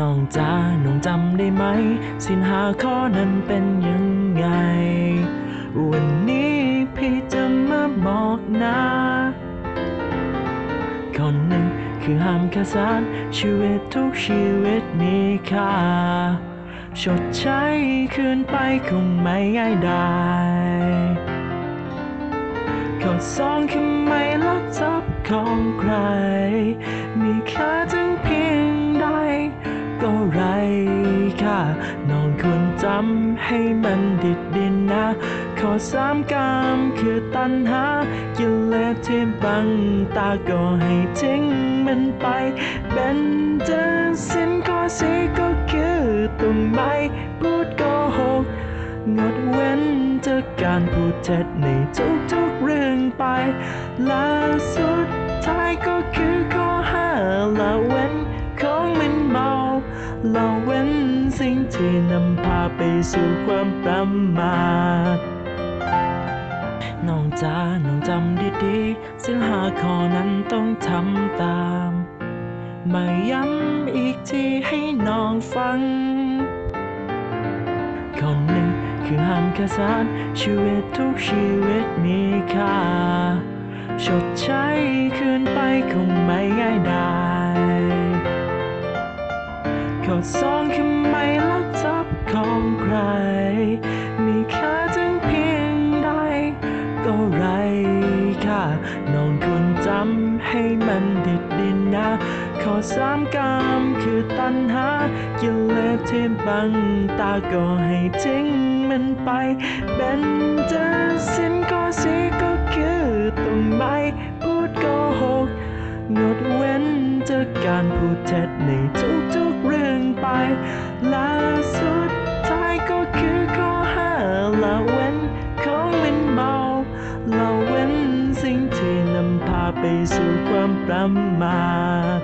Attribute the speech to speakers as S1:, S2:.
S1: น้องจ้าน้องจำได้ไหม สินหาข้อนั้นเป็นยังไง วันนี้พี่จะมาบอกนะคนหนึ่งคือห้ามขาดสารชีวิตทุกชีวิตมีค่าชดใช้คืนไปคงไม่ง่ายได้ข้อสองคือไม่ลักทรัพย์ของใคร มีค่าถึงเพียงใดก็ ไรค่าน้องควรจำให้มันดิดดินนะข้อสามกามคือตัณหา กิเลสที่บังตาก็ให้ทิ้งมันไป เป็นเจอสิ้นข้อสีก็คือต้องไม่พูดโกหกงดเว้นจากการพูดเท็จในทุกๆเรื่องไปและสุ ละเว้นสิ่งที่นำพาไปสู่ความประมาทน้องจ้าน้องจำดีๆสินหาข้อนั้นต้องทำตาม มาย้ำอีกทีให้น้องฟังคนหนึ่งคือห้ามขาดสารชีวิตทุกชีวิตมีค่าชดใช้คืนไปคงไม่ง่ายได้ ข้อสองคือไม่ลักทรัพย์ของใคร มีค่าถึงเพียงใดก็ไรค่าน้องควรจำให้มันดิดดินนะข้อสามกามคือตัณหากิเลสที่บังตาก็ให้ทิ้งมันไป เป็นจอสิ้นข้อสี่ก็คือต้องไม่พูดโกหกงดเว้นจากการพูดเท็จในทุกๆเรื่อง ไป และสุดท้ายก็คือข้อห้าละเว้นของมันเมาละเว้นสิ่งที่นำพาไปสู่ความประมาท